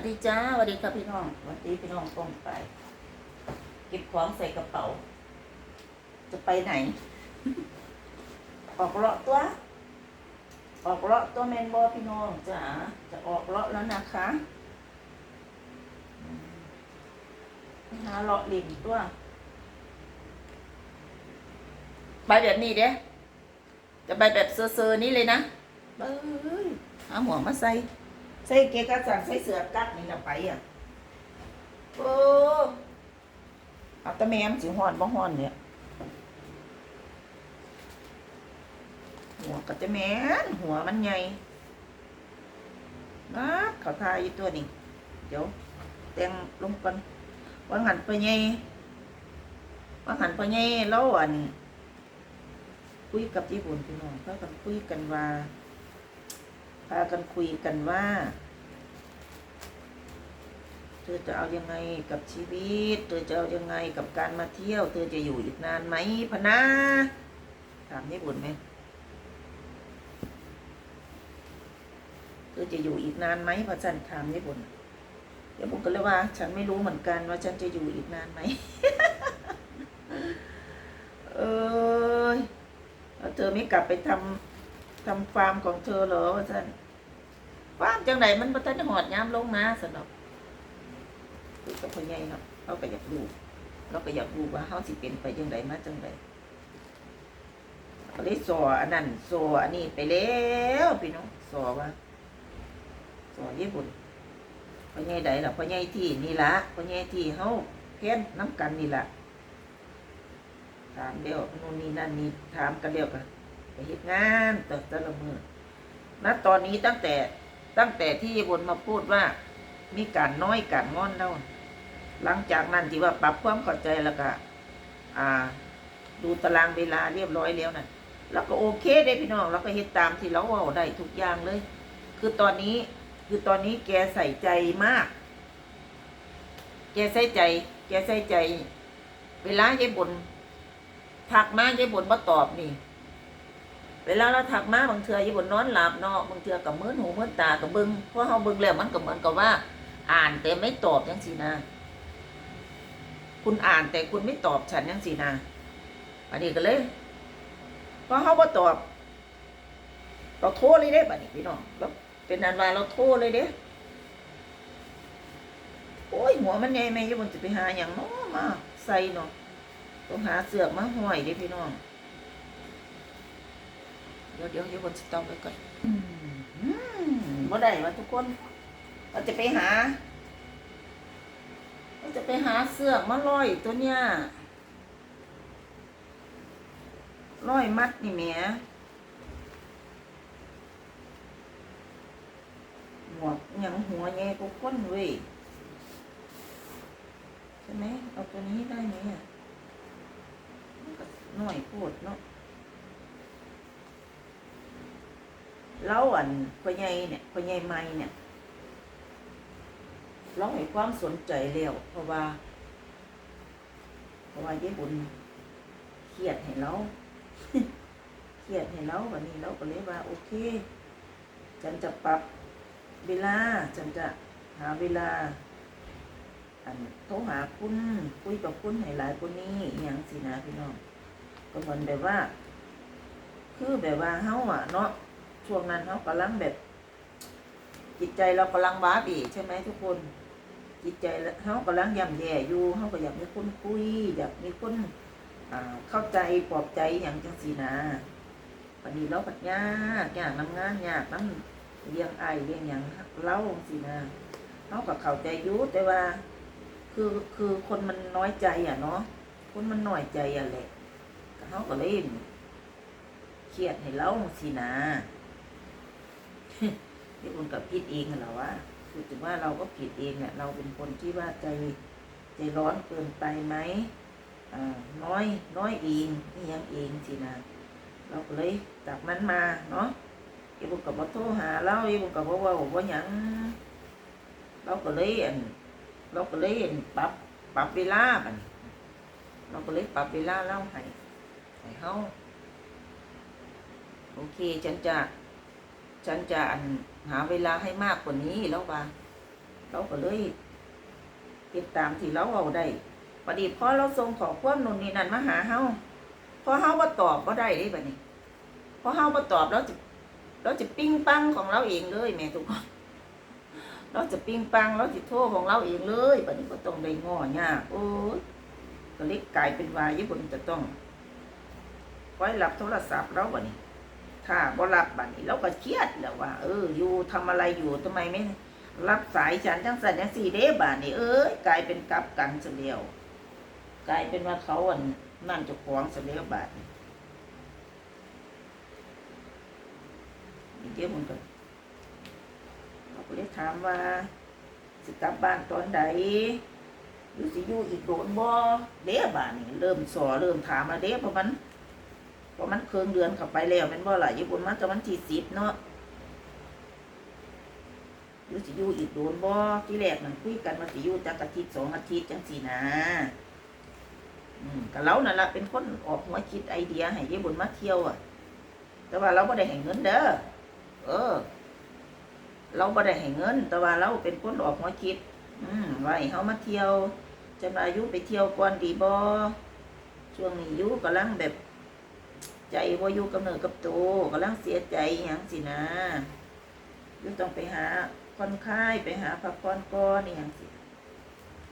วัสดีจ้าสวัสดีครับพี่น้องสวัสดีพี่น้องตรงไป เก็บของใส่กระเป๋า จะไปไหน ออกเลาะตัว ออกเลาะตัวแมนบอพี่น้องจ๋าจะออกเลาะแล้วนะคะหาเลาะหลิมตัว ไปแบบนี้เด้จะไปแบบเซอร์ๆนี้เลยนะเอ้ยหาหมวกมาใส่ ใส่เกกระสังใส่เสือกั๊กนี่ละไปอะโอ้เอาแตะแมมสิฮ้อนบ่ฮ้อนเนี่ยหัวก็จะแม่นหัวมันใหญ่นะเขาทายอยู่ตัวนี้เดี๋ยวแต่งลงกันว่าหันไปใหญ่ว่าหันไปใหญ่แล้วอันคุยกับญี่ปุ่นพี่น้องพากันคุยกันว่า พากันคุยกันว่า เธอจะเอายังไงกับชีวิต เธอจะเอายังไงกับการมาเที่ยว เธอจะอยู่อีกนานไหมพนาถามญี่ปุ่นไหมเธอจะอยู่อีกนานไหมพระจันทร์ถามญี่ปุ่นเดี๋ยวผมก็เลยว่า ฉันไม่รู้เหมือนกันว่าฉันจะอยู่อีกนานไหมเอยแล้วเธอไม่กลับไปทำทำฟาร์มของเธอเหรอว่าท่าน ฟาจังไหนมันบ่ทันหอดยามลงนะสนอกคือกับพ่อใหญ่เนาะเขาก็อยากดูเราก็อยากดูว่าเฮาสิเป็นไปจังไดมาจังไดก็เลยสออันนั้นสออันนี้ไปแล้วพี่น้องสอว่าสอญี่ปุ่นพ่อใหญ่ใดล่ะพ่อใหญ่ที่นี่ล่ะพ่อใหญ่ที่เฮาเพี้ยนน้ำกันนี่ล่ะถามเดียวนู่นนี่นั่นนี่ถามกันเดียวกันไปเฮ็ดงานแต่แต่ละมือณตอนนี้ตั้งแต่ ตั้งแต่ที่บนมาพูดว่า มีการน้อยการงอนแล้วหลังจากนั้นที่ว่าปรับความเข้าใจแล้วก็อ่า ดูตารางเวลาเรียบร้อยแล้วนะแล้วก็โอเคได้พี่น้องแล้วก็เฮ็ดตามที่เราเอาได้ทุกอย่างเลย คือตอนนี้คือตอนนี้แกใส่ใจมาก แกใส่ใจ แกใส่ใจ เวลายายบนถักมายายบนมาตอบนี่ เวลาเราถักมาบางเทืออยู่บนนอนหลับเนาะบางเทือกับมือหูมือตากับเบิงเพราะเฮาเบิงแล้วมันก็เหมือนกับว่า อ่านแต่ไม่ตอบจังสินะคุณอ่านแต่คุณไม่ตอบฉันจังสินะอันนี้ก็เลยเพราะเฮาบ่ตอบ เราโทรเลยเด้บัดนี้พี่น้องแล้วเป็นอันว่าเราโทรเลยเด้โอ้ยหัวมันใหญ่แม่อยู่บนจะไปหาอย่างนาะมาใส่เนาะต้องหาเสือกมาห้อยเด้พี่น้อง ดี๋ยวเดี๋ยวเดี๋ยวบนสต็อกไว้ก่อนอืมบ่ได้ว่าทุกคน เราจะไปหา เราจะไปหาเสือมาร้อยตัวเนี้ยร้อยมัดนี่แม่หมวยังหัวแง่กูก้นเว้ยใช่ไหมเอาตัวนี้ได้ไหมอะหน่อยโพดเนาะ แล้วอันพ่อใหญ่เนี่ยพ่อใหญ่ใหม่เนี่ยเราให้ความสนใจแล้วเพราะว่า เพราะว่าญี่ปุ่นเครียดให้เราเครียดให้เราวันนี้เราก็เลยว่า โอเคฉันจะปรับเวลาฉันจะหาเวลาอันโทรหาคุณคุยกับคุณให้หลายคนนี้อย่างสินะพี่น้องก็เหมือนแบบว่า คือแบบว่าเฮาอะเนาะ ช่วงนั้นเขากำลังแบบ จิตใจเรากำลังบ้าบีใช่ไหมทุกคน จิตใจเขากำลังย่ำแย่อยู่เขาก็อยากมีคนคุย อยากมีคนเข้าใจปลอบใจอย่างจังสีนะพอดีเราปัดยากยากน้ำงานยากน้ำเลี้ยงไอเลี้ยงอย่างเล่าสีนะเขาก็เข้าใจยุแต่ว่า คือคือคนมันน้อยใจอะเนาะคนมันน้อยใจอะแหละเขาก็เลยเครียดให้เราสีนะ ที่คนกับผิดเองเหรอวะคือถึงว่าเราก็ผิดเองเนี่ยเราเป็นคนที่ว่าใจใจร้อนเกินไปไหมอ่าน้อยน้อยเองนี่ยังเองสินะเราก็เลยจากนั้นมาเนาะอีบุกับว่าโทรหาเราอีบุกับว่าว่าว่าหยังเราก็เลยอันเราก็เลยอันปรับปรับเวลาบันเราก็เลยปรับเวลาเล่าให้ให้เขาโอเคฉันจะ ฉันจะหาเวลาให้มากกว่านี้แล้วว่าเราก็เลยติดตามที่เราเอาได้พอดีพอเราส่งขอความนู่นนี่นั่นมาหาเฮาพอเฮาบ่ตอบบ่ได้เด้บัดนี้พอเฮาบ่ตอบเราจะเราจะปิ้งปังของเราเองเลยแม่ทุกคนเราจะปิ้งปังเราจะโทรของเราเองเลยบัดนี้ก็ต้องได้ง้อยากโอ้ยก็เลยกลายเป็นว่าญี่ปุ่นจะต้องคอยรับโทรศัพท์เราบัดนี้ ถ้าบ่รับบัดนี้เราก็เครียดแล้วว่า เออ อยู่ทำอะไรอยู่ทำไมไม่รับสายฉันจังสันจังสี่เด้บาดนี้เอ้ยกลายเป็นกลับกันเสียแล้วกลายเป็นว่าเขาอันนั่นจะขวางเสียแล้วบาดนี้เดี๋ยวมันก็เราก็เลยถามว่าสิกลับบ้านตอนใดหรือสิอยู่อีกโดนบ่เด้บาดนี้เริ่มสอเริ่มถามมาเด้เพราะมัน ราะมันเคืองเดือนเข้าไปแล้วแมันบ่ล่ะญี่ปุ่นมันจะวันที่สิบเนาะหรือสิอยู่อีกโดนบ่ที่แรกนั่นคุยกันว่าสิอยู่จักอาทิตย์สองอาทิตย์จังสี่นะอืมก็เรานั่นละเป็นคนออกหัวคิดไอเดียให้ยายบุญมาเที่ยวอะ แต่ว่าเราบ่ได้ให้เงินเด้อเออ เราบ่ได้ให้เงิน แต่ว่าเราเป็นคนออกหัวคิด อืมว่าให้เฮามาเที่ยวจะมาอายุไปเที่ยวก่อนดีบ่ช่วงนี้อยู่กำลังแบบ ใจบ่อยู่กับเนื้อกับตัวกำลังเสียใจอย่างสินะอยูต้องไปหาคนไข้ไปหาพักผ่อนก่อนี่อย่างสิ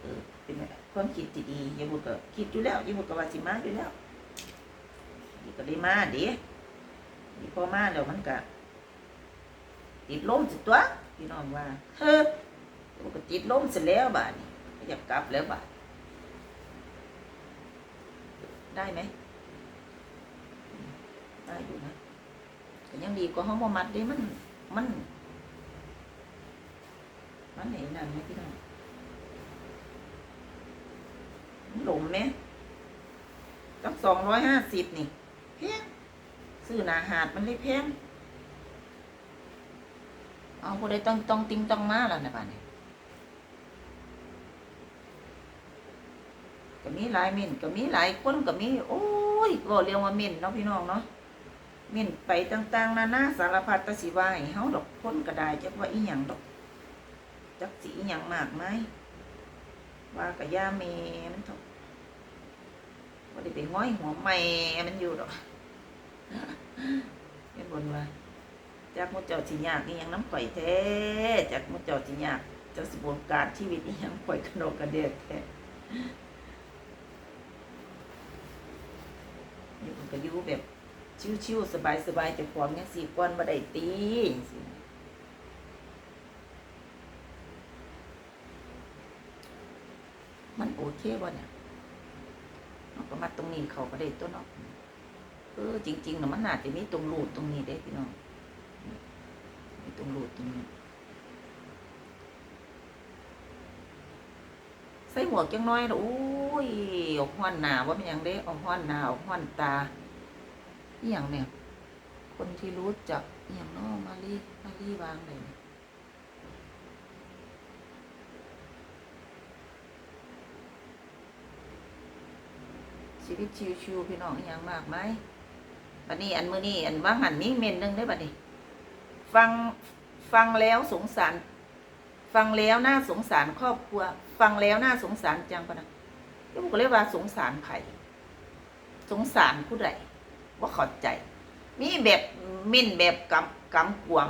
เออเป็นความคิดที่ดีอยาบุกก็คิดอยู่แล้วอยาบุกก็ว่าสิมาอยู่แล้วนี่ก็ได้มาเดินี่พอมาแล้วมันก็ติดล้มสิตัวพี่น้องว่าเฮ้ออยาบุกติดลมเสร็จแล้วบานี้ก็อยากกลับแล้วบาดได้ไหม ได้อยู่นะแต่ยังดีกว่าห้องมัดเด้มัน มัน มันไหนนั่นไหมพี่น้องหลมไหมตั้งสองร้อยห้าสิบนี่แพงซื้อหนาหาดมันเลยแพงเอาผู้ใดต้องต้องติ้งต้องมาแล้วนะบ้านนี้ก็มีหลายเม่นก็มีหลายคนก็มี โอ้ยก็เรียกว่าเม่นเนาะพี่น้องเนาะ เม่นไปต่าง ๆ นานาสารพัดแตสิว่าให้เฮาดอกคนก็ได้จักว่าอีหยังดอก จักสีอหย่างมากไหมว่ากับย่าเมมันถกว่าได้ไปห้อยหัวแม่มันอยู่ดอกเห็นบนว่าจากมุเจ้าสิยากนี่ยังน้ำข่อยแท้จากมุเจ้าสิยากเจ้าสิบวการชีวิตนี่ยังข่อยกระโดดกระเดียดแท้อยู่มันก็อยู่แบบ ชิวๆสบายๆจะความยังสี่ก้อนมาได้ตีมันโอเคบ่เนี่ยเราก็มาตรงนี้เขาก็ได้ตัวเนาะเออจริงๆเนาะมันน่าจะมีตรงรูดตรงนี้ได้พี่น้องมีตรงรูดตรงนี้ใส่หมวกจังน้อยนะโอ้ยออกห้อนหนาว่าเป็นยังเด้ออกห้อนหนาออกห้อนตา อหย่างเนี่ย คนที่รู้จักอหย่างน้อมารีมารีวางเลยชีวิตชิวๆพี่น้องอหย่างมากไหมบัดนี้อันมือนี้อันว่าหันมีเมนหนึ่งได้บัดนี้ ฟังฟังแล้วสงสาร ฟังแล้วน่าสงสารครอบครัว ฟังแล้วน่าสงสารจังปะนะยมก็เรียกว่าสงสารไผ่สงสารผู้ใด ว่าเขอใจ มีแบบเม่นแบบกำกำกวม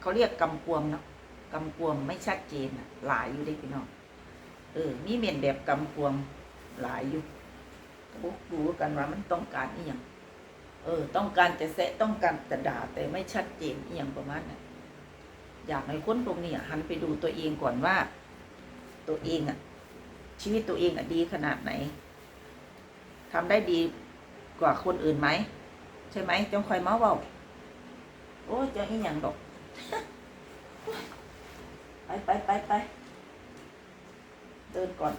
เขาเรียกกำกวมเนาะกำกวมไม่ชัดเจนน่ะหลายอยู่ได้อพี่น้องเออ มีเม่นแบบกำกวมหลายอยู่ก็รู้กันว่ามันต้องการอีหยังเออ ต้องการจะแซะต้องการจะด่าแต่ไม่ชัดเจนอีหยังประมาณนั้นอยากให้คนตรงนี้หันไปดูตัวเองก่อนว่า ตัวเองอะ ชีวิตตัวเองอะดีขนาดไหนทำได้ดี กว่าคนอื่นไหมใช่ไหมจงคอยเมาเบาโอ้จะอีหยังดอกไปไปไปไปเดินก่อน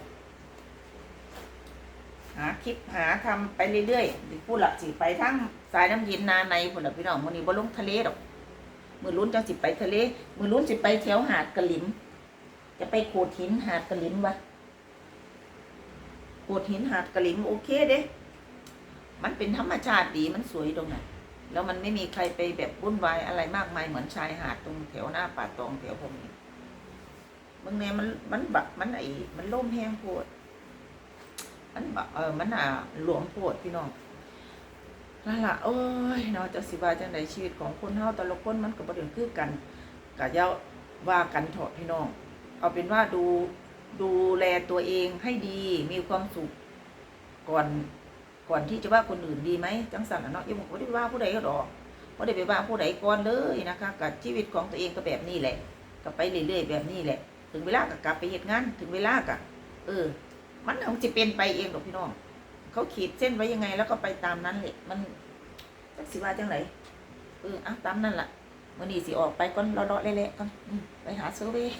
หาคลิปหาทำไปเรื่อยๆผู้หลักสิไปทั้งสายน้ำเย็นนาในผู้หลักพี่น้องมือนี้บ่ลงทะเลดอก มือลุ้นจังสิไปทะเล มือลุ้นสิไปแถวหาดกระหลิมจะไปโขดหินหาดกระหลิมวะโขดหินหาดกระหลิมโอเคเด้ มันเป็นธรรมชาติดีมันสวยตรงนั้นแล้วมันไม่มีใครไปแบบวุ่นวายอะไรมากมายเหมือนชายหาดตรงแถวหน้าป่าตองแถวพวกนี้บางแนมันมันบะมันไอ้มันล่มแห้งโพดมันบะเออมันอะหลวมโพดพี่น้องนั่นล่ะโอ้ยเนาะจะสิว่าจังไดชีวิตของคนเฮาแต่ละคนมันก็บ่ได้คือกันก็อย่าว่ากันเถอะพี่น้อง เอาเป็นว่าดูดูแลตัวเองให้ดีมีความสุขก่อน ก่อนที่จะว่าคนอื่นดีไหมจังสันน่ะเนาะอยังบอกว่ได้ว่าผู้ใดก็ดอกว่าได้ไปว่าผู้ใดก่อนเลยนะคะกับชีวิตของตัวเองก็แบบนี้แหละก็ไปเรื่อยๆแบบนี้แหละ ถึงเวลาก็กลับไปเหตุงานถึงเวลาก็เออ มันคงจะเป็นไปเองหรอกพี่น้องเขาขีดเส้นไว้ยังไง แล้วก็ไปตามนั้นแหละมันจักสิว่าจังไหนเอออะตามนั่นล่ะมื่อนี้สิออกไปก่อนเลาะๆเละๆก่อนไปหาเซอร์เวย์